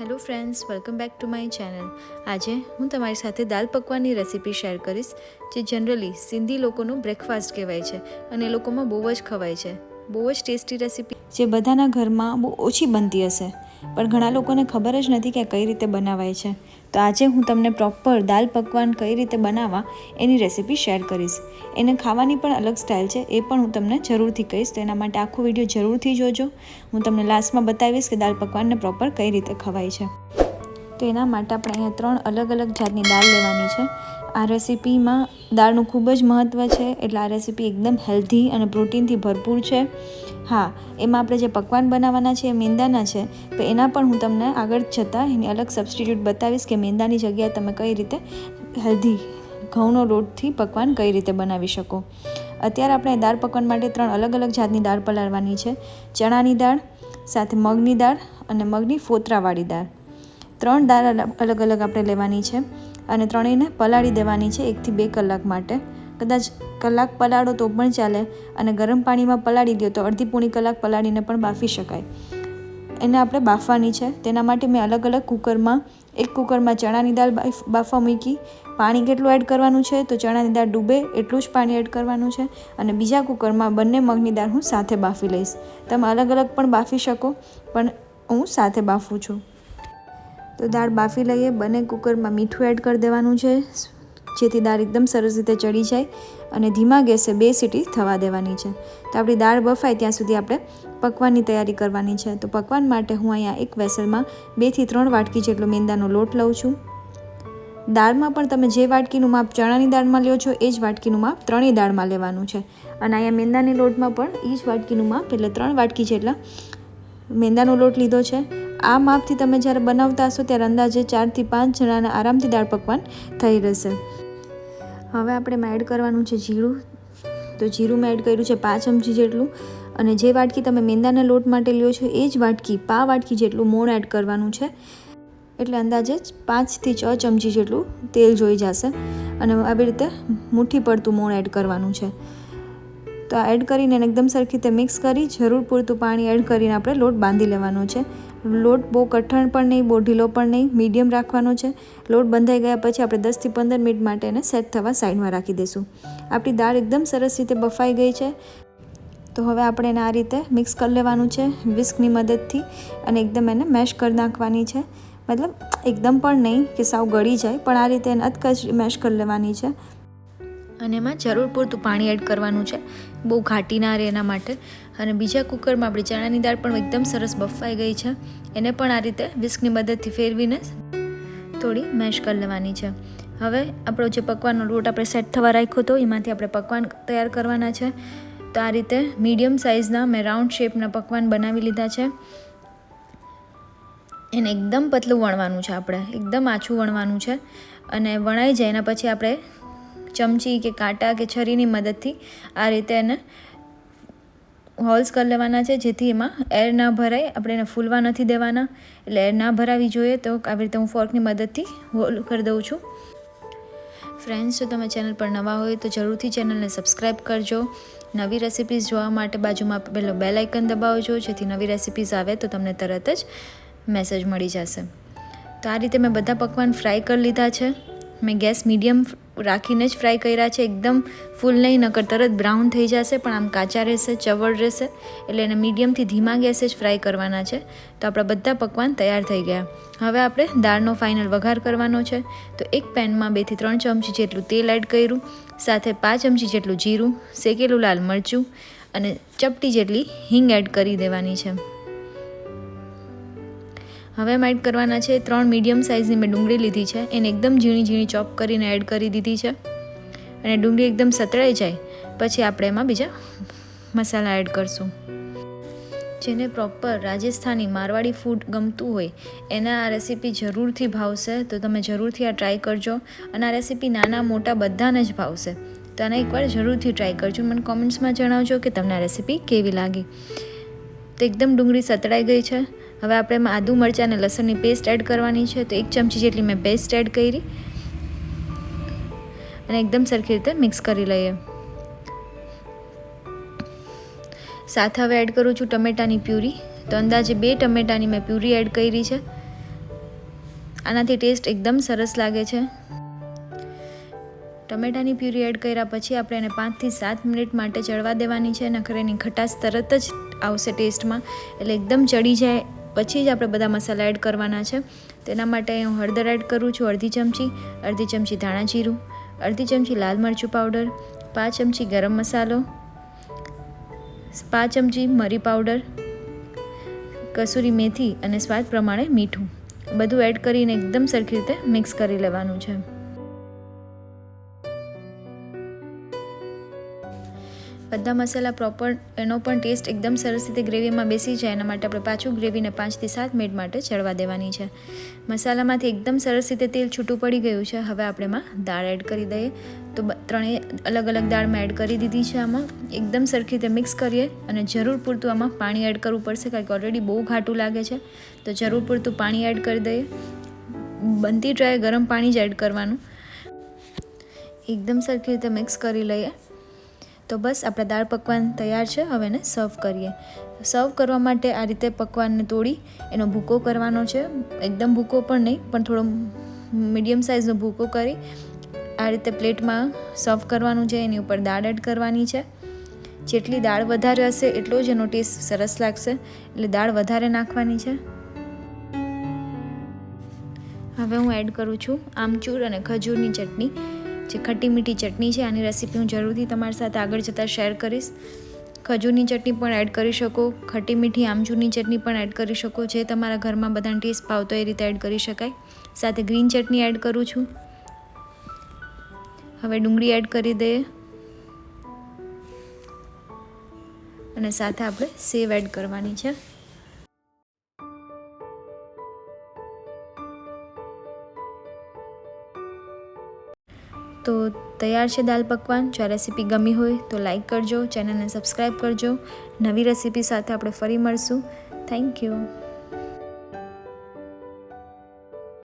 Hello friends welcome back to my channel આજે હું તમારી સાથે દાલ પકવાનની રેસીપી શેર કરીશ, જે જનરલી સિંધી લોકોનું બ્રેકફાસ્ટ કહેવાય છે અને એ લોકોમાં બહુ જ ખવાય છે. બહુ જ ટેસ્ટી રેસીપી જે બધાના ઘરમાં બહુ ઓછી બનતી હશે. પણ ઘણા લોકોને ખબર જ નથી કે કઈ રીતે બનાવાય છે. તો આજે હું તમને પ્રોપર દાલ પકવાન કઈ રીતે બનાવવા એની રેસીપી શેર કરીશ. એને ખાવાની પણ અલગ સ્ટાઇલ છે, એ પણ હું તમને જરૂરથી કહીશ. તો એના માટે આખો વીડિયો જરૂરથી જોજો. હું તમને લાસ્ટમાં બતાવીશ કે દાલ પકવાનને પ્રોપર કઈ રીતે ખવાય છે. તો એના માટે આપણે અહીંયા ત્રણ અલગ અલગ જાતની દાળ લેવાની છે. આ રેસીપીમાં દાળનું ખૂબ જ મહત્ત્વ છે, એટલે આ રેસીપી એકદમ હેલ્ધી અને પ્રોટીનથી ભરપૂર છે. હા, એમાં આપણે જે પકવાન બનાવવાના છે, એ મેંદાના છે, તો એના પણ હું તમને આગળ જતાં એની અલગ સબસ્ટિટ્યૂટ બતાવીશ કે મેંદાની જગ્યાએ તમે કઈ રીતે હેલ્ધી ઘઉંનો લોટથી પકવાન કઈ રીતે બનાવી શકો. અત્યારે આપણે દાળ પકવાન માટે ત્રણ અલગ અલગ જાતની દાળ પલાળવાની છે. ચણાની દાળ, સાથે મગની દાળ અને મગની ફોતરાવાળી દાળ. ત્રણ દાળ અલગ અલગ આપણે લેવાની છે. અને ત્રણેયને પલાળી દેવાની છે એકથી બે કલાક માટે. કદાચ કલાક પલાળો તો પણ ચાલે અને ગરમ પાણીમાં પલાળી દો તો અડધી પૂણી કલાક પલાળીને પણ બાફી શકાય. એને આપણે બાફવાની છે. તેના માટે મેં અલગ અલગ કુકરમાં, એક કુકરમાં ચણાની દાળ બાફવા મૂકી. પાણી કેટલું એડ કરવાનું છે તો ચણાની દાળ ડૂબે એટલું જ પાણી એડ કરવાનું છે અને બીજા કુકરમાં બંને મગની દાળ હું સાથે બાફી લઈશ. તમે અલગ અલગ પણ બાફી શકો, પણ હું સાથે બાફું છું. તો દાળ બાફી લઈએ. બંને કુકરમાં મીઠું એડ કરી દેવાનું છે. જેથી દાળ એકદમ સરસ રીતે ચડી જાય અને ધીમા ગેસે બે સીટી થવા દેવાની છે. તો આપણી દાળ બફાય ત્યાં સુધી આપણે પકવાનની તૈયારી કરવાની છે. તો પકવાન માટે હું અહીંયા એક વેસલમાં બેથી ત્રણ વાટકી જેટલો મેંદાનો લોટ લઉં છું. દાળમાં પણ તમે જે વાટકીનું માપ ચણાની દાળમાં લ્યો છો, એ જ વાટકીનું માપ ત્રણેય દાળમાં લેવાનું છે. અને અહીંયા મેંદાની લોટમાં પણ એ જ વાટકીનું માપ, એટલે ત્રણ વાટકી જેટલા મેંદાનો લોટ લીધો છે. આ માપથી તમે જ્યારે બનાવતા હશો ત્યારે અંદાજે ચારથી પાંચ જણાના આરામથી દાળ પકવાન થઈ રહેશે. હવે આપણે એમાં એડ કરવાનું છે જીરું. તો જીરું મેં એડ કર્યું છે પાંચ ચમચી જેટલું. અને જે વાટકી તમે મેંદાના લોટ માટે લ્યો છો એ જ વાટકી, પા વાટકી જેટલું મોણ એડ કરવાનું છે. એટલે અંદાજે પાંચથી છ ચમચી જેટલું તેલ જોઈ જશે. અને આવી રીતે મુઠ્ઠી પડતું મોણ એડ કરવાનું છે. તો આ એડ કરીને એકદમ સરખી રીતે મિક્સ કરી જરૂર પૂરતું પાણી એડ કરીને આપણે લોટ બાંધી લેવાનો છે. લોટ બહુ કઠણ પણ નહીં, બહુ ઢીલો પણ નહીં, મીડિયમ રાખવાનો છે. લોટ બંધાઈ ગયા પછી આપણે દસથી પંદર મિનિટ માટે એને સેટ થવા સાઈડમાં રાખી દઈશું. આપણી દાળ એકદમ સરસ રીતે બફાઈ ગઈ છે. તો હવે આપણે એને આ રીતે મિક્સ કરી લેવાનું છે વિસ્કની મદદથી અને એકદમ એને મેશ કરી નાખવાની છે. મતલબ એકદમ પણ નહીં કે સાવ ગળી જાય, પણ આ રીતે એને અધકચ મેશ કરી લેવાની છે. અને એમાં જરૂર પૂરતું પાણી એડ કરવાનું છે. બહુ ઘાટી ના રહે એના માટે. અને બીજા કુકરમાં આપણી ચણાની દાળ પણ એકદમ સરસ બફાઈ ગઈ છે. એને પણ આ રીતે વિસ્કની મદદથી ફેરવીને થોડી મેશ કરી લેવાની છે. હવે આપણો જે પકવાનનો લોટ આપણે સેટ થવા રાખ્યો હતો એમાંથી આપણે પકવાન તૈયાર કરવાના છે. તો આ રીતે મીડિયમ સાઇઝના મેં રાઉન્ડ શેપના પકવાન બનાવી લીધા છે. એને એકદમ પતલું વણવાનું છે આપણે. એકદમ આછું વણવાનું છે. અને વણાઈ જાય એના પછી આપણે ચમચી કે કાંટા કે છરીની મદદથી આ રીતે એને હોલ્સ કરી લેવાના છે, જેથી એમાં એર ના ભરાય. આપણે એને ફૂલવા નથી દેવાના. એટલે એર ના ભરાવી જોઈએ તો આવી રીતે હું ફોર્કની મદદથી હોલ કરી દઉં છું. ફ્રેન્ડ્સ જો તમે ચેનલ પર નવા હોય તો જરૂરથી ચેનલને સબસ્ક્રાઈબ કરજો. નવી રેસિપીઝ જોવા માટે બાજુમાં પેલો બેલ આઇકન દબાવજો, જેથી નવી રેસિપીઝ આવે તો તમને તરત જ મેસેજ મળી જશે. તો આ રીતે મેં બધા પકવાન ફ્રાય કરી લીધા છે. મેં ગેસ મીડિયમ રાખીને જ ફ્રાય કર્યા છે. એકદમ ફૂલ નહીં, નકર તરત બ્રાઉન થઈ જશે, પણ આમ કાચા રહેશે ચવડ રહેશે, એટલે એને મીડિયમથી ધીમા ગેસે જ ફ્રાય કરવાના છે. તો આપણા બધા પકવાન તૈયાર થઈ ગયા. હવે આપણે દાળનો ફાઇનલ વઘાર કરવાનો છે. તો એક પેનમાં બેથી ત્રણ ચમચી જેટલું તેલ એડ કર્યું, સાથે પાંચ ચમચી જેટલું જીરું, શેકેલું લાલ મરચું અને ચપટી જેટલી હિંગ એડ કરી દેવાની છે. હવે એમ એડ કરવાના છે ત્રણ મીડિયમ સાઇઝની મેં ડુંગળી લીધી છે. એને એકદમ ઝીણી ઝીણી ચોપ કરીને એડ કરી દીધી છે. અને ડુંગળી એકદમ સતળાઈ જાય, પછી આપણે એમાં બીજા મસાલા એડ કરશું. જેને પ્રોપર રાજસ્થાની મારવાડી ફૂડ ગમતું હોય, એને આ રેસીપી જરૂરથી ભાવશે, તો તમે જરૂરથી આ ટ્રાય કરજો. અને આ રેસીપી નાના મોટા બધાને જ ભાવશે. તો આને એકવાર જરૂરથી ટ્રાય કરજો. મને કોમેન્ટ્સમાં જણાવજો કે તમને આ રેસીપી કેવી લાગી. તો એકદમ ડુંગળી સતળાઈ ગઈ છે. હવે આપણે એમાં આદુ મરચાં અને લસણની પેસ્ટ એડ કરવાની છે. તો એક ચમચી જેટલી મેં પેસ્ટ એડ કરી અને એકદમ સરખી રીતે મિક્સ કરી લઈએ. સાથે હવે એડ કરું છું ટમેટાની પ્યુરી. તો અંદાજે બે ટમેટાની મેં પ્યુરી એડ કરી છે. આનાથી ટેસ્ટ એકદમ સરસ લાગે છે. ટમેટાની પ્યુરી એડ કર્યા પછી આપણે એને પાંચથી સાત મિનિટ માટે ચડવા દેવાની છે. નખર એની ખટાશ તરત જ આવશે ટેસ્ટમાં એટલે એકદમ ચડી જાય પછી જ આપણે બધા મસાલા એડ કરવાના છે. તેના માટે હું હળદર એડ કરું છું, અડધી ચમચી અડધી ચમચી ધાણા જીરું, અડધી ચમચી લાલ મરચું પાવડર, પાંચ ચમચી ગરમ મસાલો, પાંચ ચમચી મરી પાવડર, કસૂરી મેથી અને સ્વાદ પ્રમાણે મીઠું. બધું એડ કરીને એકદમ સરખી રીતે મિક્સ કરી લેવાનું છે. બધા મસાલા પ્રોપર એનો પણ ટેસ્ટ એકદમ સરસ રીતે ગ્રેવીમાં બેસી જાય, એના માટે આપણે પાછું ગ્રેવીને પાંચથી સાત મિનિટ માટે ચડવા દેવાની છે. મસાલામાંથી એકદમ સરસ રીતે તેલ છૂટું પડી ગયું છે. હવે આપણે એમાં દાળ એડ કરી દઈએ. તો ત્રણેય અલગ અલગ દાળમાં એડ કરી દીધી છે આમાં. એકદમ સરખી રીતે મિક્સ કરીએ અને જરૂર પૂરતું આમાં પાણી એડ કરવું પડશે કારણ કે ઓલરેડી બહુ ઘાટું લાગે છે. તો જરૂર પૂરતું પાણી એડ કરી દઈએ. બનતી ટ્રાય ગરમ પાણી જ એડ કરવાનું. એકદમ સરખી રીતે મિક્સ કરી લઈએ. તો બસ, આપણા દાળ પકવાન તૈયાર છે. હવે એને સર્વ કરીએ. સર્વ કરવા માટે આ રીતે પકવાનને તોડી એનો ભૂકો કરવાનો છે. એકદમ ભૂકો પણ નહીં, પણ થોડો મીડિયમ સાઇઝનો ભૂકો કરી આ રીતે પ્લેટમાં સર્વ કરવાનું છે. એની ઉપર દાળ એડ કરવાની છે. જેટલી દાળ વધારે હશે, એટલો જ એનો ટેસ્ટ સરસ લાગશે. એટલે દાળ વધારે નાખવાની છે. હવે હું એડ કરું છું આમચૂર અને ખજૂરની ચટણી. જે ખટ્ટી મીઠી ચટણી છે, આની રેસીપી હું જરૂરથી તમારી સાથે આગળ જતાં શેર કરીશ. ખજૂરની ચટણી પણ એડ કરી શકો, ખટ્ટી મીઠી આમચૂરની ચટણી પણ એડ કરી શકો, જે તમારા ઘરમાં બધાને ટેસ્ટ ભાવતો એ રીતે એડ કરી શકાય. સાથે ગ્રીન ચટણી એડ કરું છું. હવે ડુંગળી એડ કરી દઈએ. અને સાથે આપણે સેવ એડ કરવાની છે. તો તૈયાર છે દાલ પકવાન. જો આ રેસીપી ગમી હોય તો લાઈક કરજો ચેનલને સબસ્ક્રાઈબ કરજો. નવી રેસીપી સાથે આપણે ફરી મળશું. Thank you